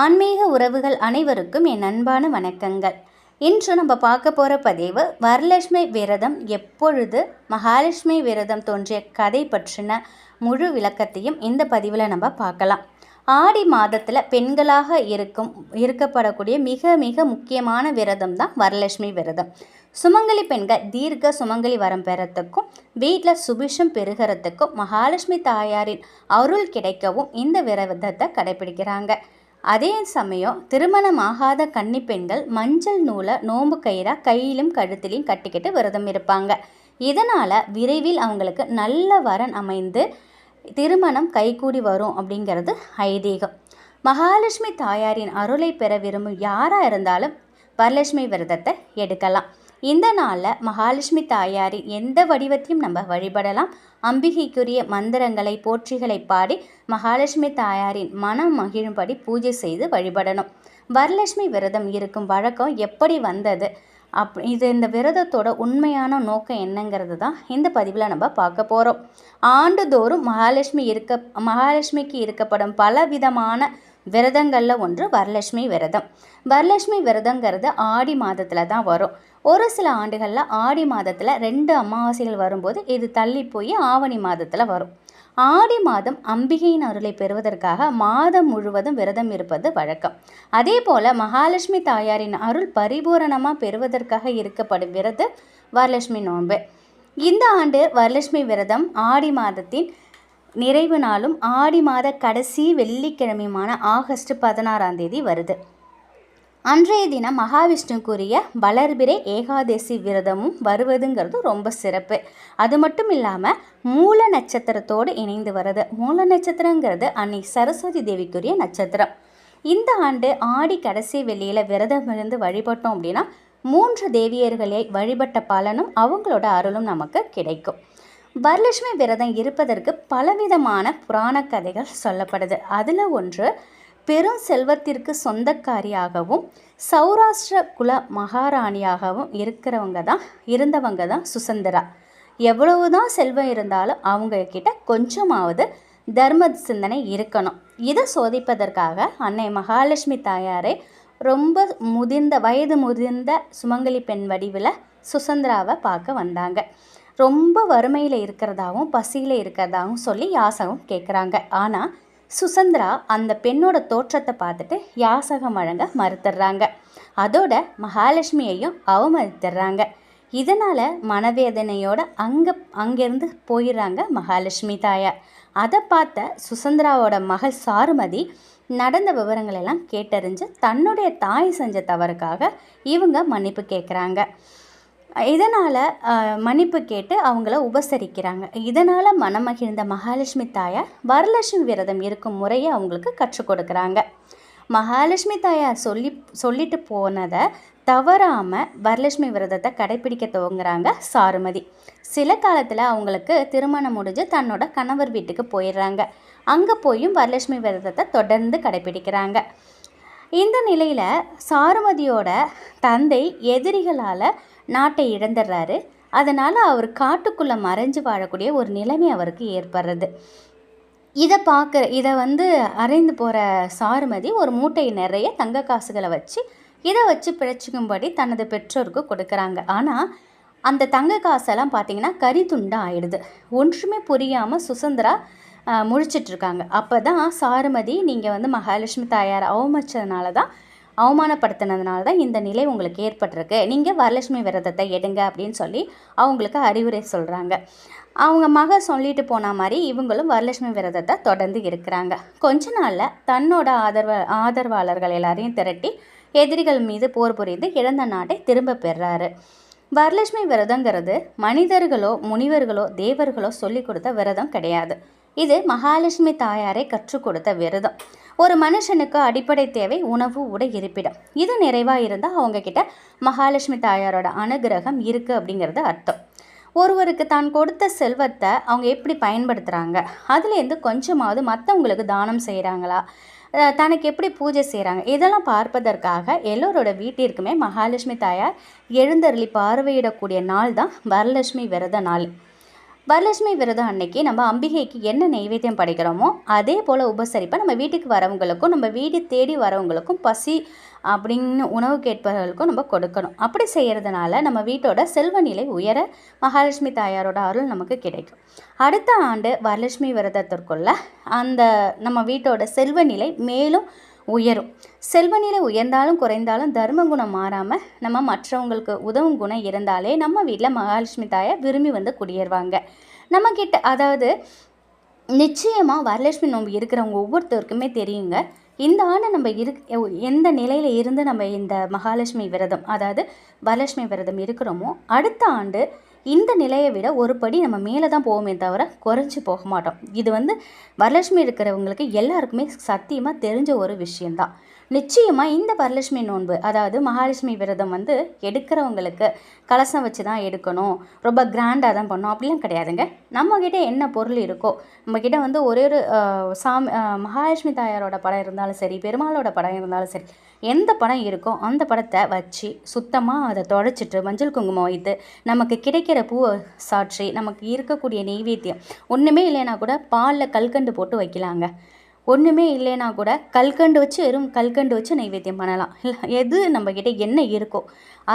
ஆன்மீக உறவுகள் அனைவருக்கும் என் அன்பான வணக்கங்கள். இன்று நம்ம பார்க்க போகிற பதிவு வரலட்சுமி விரதம் எப்பொழுது மகாலட்சுமி விரதம் தோன்றிய கதை பற்றின முழு விளக்கத்தையும் இந்த பதிவில் நம்ம பார்க்கலாம். ஆடி மாதத்தில் பெண்களாக இருக்கும் இருக்கப்படக்கூடிய மிக மிக முக்கியமான விரதம் தான் வரலட்சுமி விரதம். சுமங்கலி பெண்கள் தீர்க்க சுமங்கலி வரம் பெறத்துக்கும் வீட்டில் சுபிஷம் பெறுகிறதுக்கும் மகாலட்சுமி தாயாரின் அருள் கிடைக்கவும் இந்த விரதத்தை கடைபிடிக்கிறாங்க. அதே சமயம் திருமணமாகாத கன்னி பெண்கள் மஞ்சள் நூலை நோம்பு கயிறாக கையிலும் கழுத்திலையும் கட்டிக்கிட்டு விரதம் இருப்பாங்க. இதனால் விரைவில் அவங்களுக்கு நல்ல வரன் அமைந்து திருமணம் கைகூடி வரும் அப்படிங்கிறது ஐதீகம். மகாலட்சுமி தாயாரின் அருளை பெற விரும்பும் யாராக இருந்தாலும் வரலட்சுமி விரதத்தை எடுக்கலாம். இந்த நாளில் மகாலட்சுமி தாயாரின் எந்த வடிவத்தையும் நம்ம வழிபடலாம். அம்பிகைக்குரிய மந்திரங்களை போற்றிகளை பாடி மகாலட்சுமி தாயாரின் மனம் மகிழும்படி பூஜை செய்து வழிபடணும். வரலட்சுமி விரதம் இருக்கும் வழக்கம் எப்படி வந்தது? அப் இது இந்த விரதத்தோட உண்மையான நோக்கம் என்னங்கிறது தான் இந்த பதிவில் நம்ம பார்க்க போகிறோம் ஆண்டுதோறும் மகாலட்சுமி இருக்க மகாலட்சுமிக்கு இருக்கப்படும் பல விதமான விரதங்களில் ஒன்று வரலட்சுமி விரதம். வரலட்சுமி விரதங்கிறது ஆடி மாதத்தில் தான் வரும். ஒரு சில ஆண்டுகளில் ஆடி மாதத்தில் ரெண்டு அமாவாசைகள் வரும்போது இது தள்ளி போய் ஆவணி மாதத்தில் வரும். ஆடி மாதம் அம்பிகையின் அருளை பெறுவதற்காக மாதம் முழுவதும் விரதம் இருப்பது வழக்கம். அதே போல் மகாலட்சுமி தாயாரின் அருள் பரிபூரணமாக பெறுவதற்காக இருக்கப்படும் விரது வரலட்சுமி நோன்பு. இந்த ஆண்டு வரலட்சுமி விரதம் ஆடி மாதத்தின் நிறைவு நாளும் ஆடி மாத கடைசி வெள்ளிக்கிழமையுமான ஆகஸ்ட் பதினாறாம் தேதி வருது. அன்றைய தினம் மகாவிஷ்ணுக்குரிய வளர்பிறை ஏகாதசி விரதமும் வருவதுங்கிறது ரொம்ப சிறப்பு. அது மட்டும் இல்லாமல் மூல நட்சத்திரத்தோடு இணைந்து வருது மூல நட்சத்திரங்கிறது அன்னை சரஸ்வதி தேவிக்குரிய நட்சத்திரம். இந்த ஆண்டு ஆடி கடைசி வெளியில் விரதம் இருந்து வழிபட்டோம் அப்படின்னா மூன்று தேவியர்களை வழிபட்ட பலனும் அவங்களோட அருளும் நமக்கு கிடைக்கும். வரலட்சுமி விரதம் இருப்பதற்கு பலவிதமான புராண கதைகள் சொல்லப்படுது. அதில் ஒன்று பெரும் செல்வத்திற்கு சொந்தக்காரியாகவும் சௌராஷ்டிர குல மகாராணியாகவும் இருக்கிறவங்க தான் இருந்தவங்க தான் சுசந்தரா. எவ்வளவு தான் செல்வம் இருந்தாலும் அவங்க கிட்ட கொஞ்சமாவது தர்ம சிந்தனை இருக்கணும். இதை சோதிப்பதற்காக அன்னை மகாலட்சுமி தாயாரை ரொம்ப முதிர்ந்த வயது முதிர்ந்த சுமங்கலி பெண் வடிவில் சுசந்திராவை பார்க்க வந்தாங்க. ரொம்ப வறுமையில் இருக்கிறதாகவும் பசியில் இருக்கிறதாகவும் சொல்லி யாசகம் கேட்குறாங்க ஆனால் சுசந்திரா அந்த பெண்ணோட தோற்றத்தை பார்த்துட்டு யாசகம் வழங்க மறுத்துடுறாங்க. அதோட மகாலட்சுமியையும் அவமதித்துடுறாங்க. இதனால் மனவேதனையோட அங்கே அங்கேருந்து போயிடுறாங்க மகாலட்சுமி தாயார். அதை பார்த்த சுசந்திராவோட மகள் சாருமதி நடந்த விவரங்கள் எல்லாம் கேட்டறிஞ்சு தன்னுடைய தாய் செஞ்ச தவறுக்காக இவங்க மன்னிப்பு கேட்குறாங்க. இதனால் மன்னிப்பு கேட்டு அவங்கள உபசரிக்கிறாங்க. இதனால் மனமகிழ்ந்த மகாலட்சுமி தாயார் வரலட்சுமி விரதம் இருக்கும் முறையை அவங்களுக்கு கற்றுக் கொடுக்குறாங்க. மகாலட்சுமி தாயார் சொல்லி சொல்லிட்டு போனதை தவறாமல் வரலட்சுமி விரதத்தை கடைப்பிடிக்க துவங்குறாங்க சாருமதி. சில காலத்தில் அவங்களுக்கு திருமணம் முடிஞ்சு தன்னோட கணவர் வீட்டுக்கு போயிடுறாங்க. அங்கே போயும் வரலட்சுமி விரதத்தை தொடர்ந்து கடைப்பிடிக்கிறாங்க. இந்த நிலையில் சாருமதியோட தந்தை எதிரிகளால் நாட்டை இழந்துடுறாரு. அதனால் அவர் காட்டுக்குள்ளே மறைஞ்சு வாழக்கூடிய ஒரு நிலைமை அவருக்கு ஏற்படுறது. இதை பார்க்குற இதை வந்து அரைந்து போகிற சாருமதி ஒரு மூட்டை நிறைய தங்க காசுகளை வச்சு இதை வச்சு பிழைச்சிக்கும்படி தனது பெற்றோருக்கு கொடுக்குறாங்க. ஆனால் அந்த தங்க காசெல்லாம் பார்த்திங்கன்னா கறி துண்டாக ஆயிடுது. ஒன்றுமே புரியாமல் சுசந்திரா முழிச்சிட்ருக்காங்க. அப்போ தான் சாருமதி நீங்கள் வந்து மகாலட்சுமி தாயார் அவமதிச்சதுனால தான் அவமானப்படுத்தினதுனால தான் இந்த நிலை உங்களுக்கு ஏற்பட்டிருக்கு. நீங்கள் வரலட்சுமி விரதத்தை எடுங்க அப்படின்னு சொல்லி அவங்களுக்கு அறிவுரை சொல்கிறாங்க அவங்க மக சொல்லிட்டு போன மாதிரி இவங்களும் வரலட்சுமி விரதத்தை தொடர்ந்து இருக்கிறாங்க. கொஞ்ச நாளில் தன்னோட ஆதரவ ஆதரவாளர்கள் எல்லாரையும் திரட்டி எதிரிகள் மீது போர் புரிந்து இழந்த நாட்டை திரும்ப பெறாரு. வரலட்சுமி விரதங்கிறது மனிதர்களோ முனிவர்களோ தேவர்களோ சொல்லி கொடுத்த விரதம் கிடையாது. இது மகாலட்சுமி தாயாரை கற்றுக் கொடுத்த விரதம். ஒரு மனுஷனுக்கு அடிப்படை தேவை உணவு உடை இருப்பிடம். இது நிறைவாக இருந்தால் அவங்கக்கிட்ட மகாலட்சுமி தாயாரோட அனுகிரகம் இருக்குது அப்படிங்கிறது அர்த்தம். ஒருவருக்கு தான் கொடுத்த செல்வத்தை அவங்க எப்படி பயன்படுத்துகிறாங்க அதுலேருந்து கொஞ்சமாவது மற்றவங்களுக்கு தானம் செய்கிறாங்களா தனக்கு எப்படி பூஜை செய்கிறாங்க இதெல்லாம் பார்ப்பதற்காக எல்லோரோட வீட்டிற்குமே மகாலட்சுமி தாயார் எழுந்தருளி பார்வையிடக்கூடிய நாள் தான் வரலட்சுமி விரத நாள். வரலட்சுமி விரதம் அன்னைக்கு நம்ம அம்பிகைக்கு என்ன நைவேத்தியம் படைக்கிறோமோ அதே போல் உபசரிப்பை நம்ம வீட்டுக்கு வரவங்களுக்கும் நம்ம வீடு தேடி வரவங்களுக்கும் பசி அப்படின்னு உணவு கேட்பவர்களுக்கும் நம்ம கொடுக்கணும். அப்படி செய்கிறதுனால நம்ம வீட்டோட செல்வ நிலை உயர மகாலட்சுமி தாயாரோட அருள் நமக்கு கிடைக்கும். அடுத்த ஆண்டு வரலட்சுமி விரதத்திற்குள்ள அந்த நம்ம வீட்டோட செல்வ நிலை மேலும் உயரும். செல்வநிலை உயர்ந்தாலும் குறைந்தாலும் தர்ம குணம் மாறாமல் நம்ம மற்றவங்களுக்கு உதவும் குணம் இருந்தாலே நம்ம வீட்டில் மகாலட்சுமி தாயை விரும்பி வந்து குடியேறுவாங்க. நம்மக்கிட்ட அதாவது நிச்சயமாக வரலட்சுமி நோம்பு இருக்கிறவங்க ஒவ்வொருத்தருக்குமே தெரியுங்க. இந்த ஆண்டு நம்ம இரு எந்த நிலையில் இருந்து நம்ம இந்த மகாலட்சுமி விரதம் அதாவது வரலட்சுமி விரதம் இருக்கிறோமோ அடுத்த ஆண்டு இந்த நிலையை விட ஒரு படி நம்ம மேலே தான் போவோமே தவிர குறைஞ்சி போக மாட்டோம். இது வந்து வரலட்சுமி இருக்கிறவங்களுக்கு எல்லாருக்குமே சத்தியமாக தெரிஞ்ச ஒரு விஷயந்தான் நிச்சயமாக இந்த வரலட்சுமி நோன்பு அதாவது மகாலட்சுமி விரதம் வந்து எடுக்கிறவங்களுக்கு கலசம் வச்சு தான் எடுக்கணும். ரொம்ப கிராண்டாக தான் பண்ணணும். அப்படிலாம் கிடையாதுங்க. நம்மக்கிட்ட என்ன பொருள் இருக்கோ நம்மக்கிட்ட வந்து ஒரே ஒரு சாமி மகாலட்சுமி தாயாரோட படம் இருந்தாலும் சரி பெருமாளோட படம் இருந்தாலும் சரி எந்த படம் இருக்கோ அந்த படத்தை வச்சு சுத்தமாக அதை தொடச்சிட்டு மஞ்சள் குங்குமம் வைத்து நமக்கு கிடைக்கிற பூவை சாட்சி நமக்கு இருக்கக்கூடிய நெய்வேத்தியம் ஒன்றுமே இல்லைன்னா கூட பாலில் கல்கண்டு போட்டு வைக்கலாங்க. ஒன்றுமே இல்லைன்னா கூட கல்கண்டு வச்சு வெறும் கல்கண்டு வச்சு நைவேத்தியம் பண்ணலாம். இல்லை எது நம்மக்கிட்ட என்ன இருக்கோ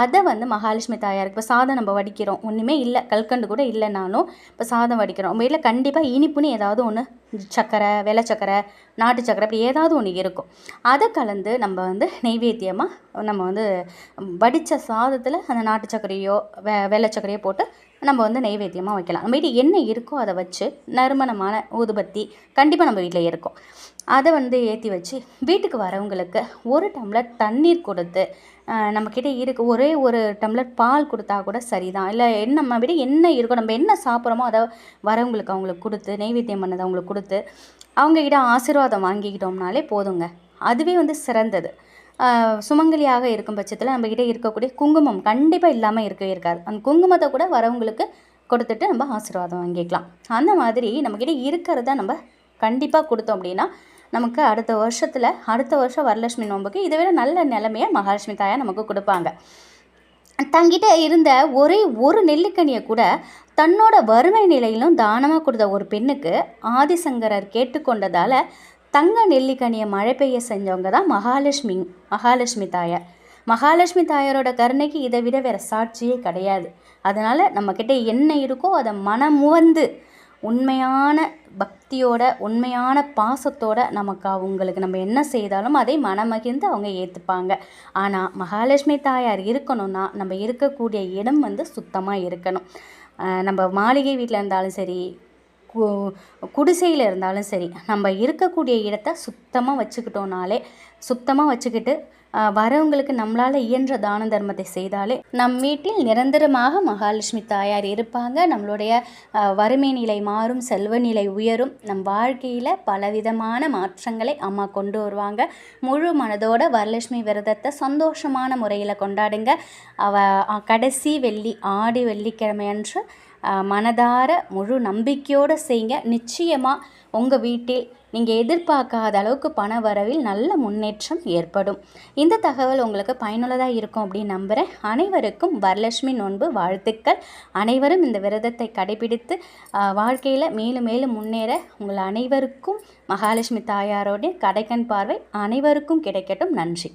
அதை வந்து மகாலட்சுமி தாயாருக்கு இப்போ சாதம் நம்ம வடிக்கிறோம். ஒன்றுமே இல்லை கல்கண்டு கூட இல்லைனாலும் இப்போ சாதம் வடிக்கிறோம். நம்ம வீட்டில் கண்டிப்பாக இனிப்புன்னு ஏதாவது ஒன்று சக்கரை வெள்ளை சக்கரை நாட்டு சக்கரை அப்படி ஏதாவது ஒன்று இருக்கும். அதை கலந்து நம்ம வந்து நெய்வேத்தியமாக நம்ம வந்து வடித்த சாதத்தில் அந்த நாட்டு சக்கரையோ வெ வெள்ளை சக்கரையோ போட்டு நம்ம வந்து நைவேத்தியமாக வைக்கலாம். நம்ம வீட்டில் என்ன இருக்கோ அதை வச்சு நறுமணமான ஊதுபத்தி கண்டிப்பாக நம்ம வீட்டில் இருக்கும். அதை வந்து ஏற்றி வச்சு வீட்டுக்கு வரவங்களுக்கு ஒரு டம்ளர் தண்ணீர் கொடுத்து நம்மக்கிட்ட இருக்க ஒரே ஒரு டம்ளர் பால் கொடுத்தா கூட சரிதான். இல்லை என்ன நம்ம விட என்ன இருக்கோ நம்ம என்ன சாப்பிட்றோமோ அதை வரவங்களுக்கு அவங்களுக்கு கொடுத்து நெய்வேத்தியம் பண்ணதை அவங்களுக்கு கொடுத்து அவங்கக்கிட்ட ஆசீர்வாதம் வாங்கிக்கிட்டோம்னாலே போதுங்க. அதுவே வந்து சிறந்தது. சுமங்கலியாக இருக்கும் பட்சத்தில் நம்மக்கிட்ட இருக்கக்கூடிய குங்குமம் கண்டிப்பாக இல்லாமல் இருக்கவே இருக்காது. அந்த குங்குமத்தை கூட வரவங்களுக்கு கொடுத்துட்டு நம்ம ஆசீர்வாதம் வாங்கிக்கலாம். அந்த மாதிரி நம்மக்கிட்ட இருக்கிறத நம்ம கண்டிப்பாக கொடுத்தோம் அப்படின்னா நமக்கு அடுத்த வருஷத்தில் அடுத்த வருஷம் வரலட்சுமி நோம்புக்கு இதை விட நல்ல நிலைமையை மகாலட்சுமி தாயாக நமக்கு கொடுப்பாங்க. தங்கிட்ட இருந்த ஒரே ஒரு நெல்லிக்கனியை கூட தன்னோட வறுமை நிலையிலும் தானமாக கொடுத்த ஒரு பெண்ணுக்கு ஆதிசங்கரர் கேட்டுக்கொண்டதால் தங்க நெல்லிக்கனியை மழை பெய்ய செஞ்சவங்க தான் மகாலட்சுமி மகாலட்சுமி தாயார். மகாலட்சுமி தாயாரோட கருணைக்கு இதை விட வேறு சாட்சியே கிடையாது. அதனால் நம்மக்கிட்ட என்ன இருக்கோ அதை மனமுவந்து உண்மையான பக்தியோட உண்மையான பாசத்தோட நமக்கு அவங்களுக்கு நம்ம என்ன செய்தாலும் அதை மனமகிழ்ந்து அவங்க ஏற்றுப்பாங்க ஆனால் மகாலட்சுமி தாயார் இருக்கணும்னா நம்ம இருக்கக்கூடிய இடம் வந்து சுத்தமாக இருக்கணும். நம்ம மாளிகை வீட்டில் இருந்தாலும் சரி குடிசையில் இருந்தாலும் சரி நம்ம இருக்கக்கூடிய இடத்த சுத்தமாக வச்சுக்கிட்டோனாலே சுத்தமாக வச்சுக்கிட்டு வரவங்களுக்கு நம்மளால் இயன்ற தான தர்மத்தை செய்தாலே நம் வீட்டில் நிரந்தரமாக மகாலட்சுமி தாயார் இருப்பாங்க. நம்மளுடைய வறுமை நிலை மாறும் செல்வ நிலை உயரும். நம் வாழ்க்கையில் பலவிதமான மாற்றங்களை அம்மா கொண்டு வருவாங்க. முழு மனதோட வரலட்சுமி விரதத்தை சந்தோஷமான முறையில் கொண்டாடுங்க. அவ கடைசி வெள்ளி ஆடி வெள்ளிக்கிழமை அன்று மனதார முழு நம்பிக்கையோடு செய்யுங்க. நிச்சயமாக உங்கள் வீட்டில் நீங்கள் எதிர்பார்க்காத அளவுக்கு பண வரவில் நல்ல முன்னேற்றம் ஏற்படும். இந்த தகவல் உங்களுக்கு பயனுள்ளதாக இருக்கும் அப்படின்னு நம்புகிறேன் அனைவருக்கும் வரலட்சுமி நோன்பு வாழ்த்துக்கள். அனைவரும் இந்த விரதத்தை கடைபிடித்து வாழ்க்கையில் மேலும் மேலும் முன்னேற உங்கள் அனைவருக்கும் மகாலட்சுமி தாயாரோடைய கடைக்கண் பார்வை அனைவருக்கும் கிடைக்கட்டும். நன்றி.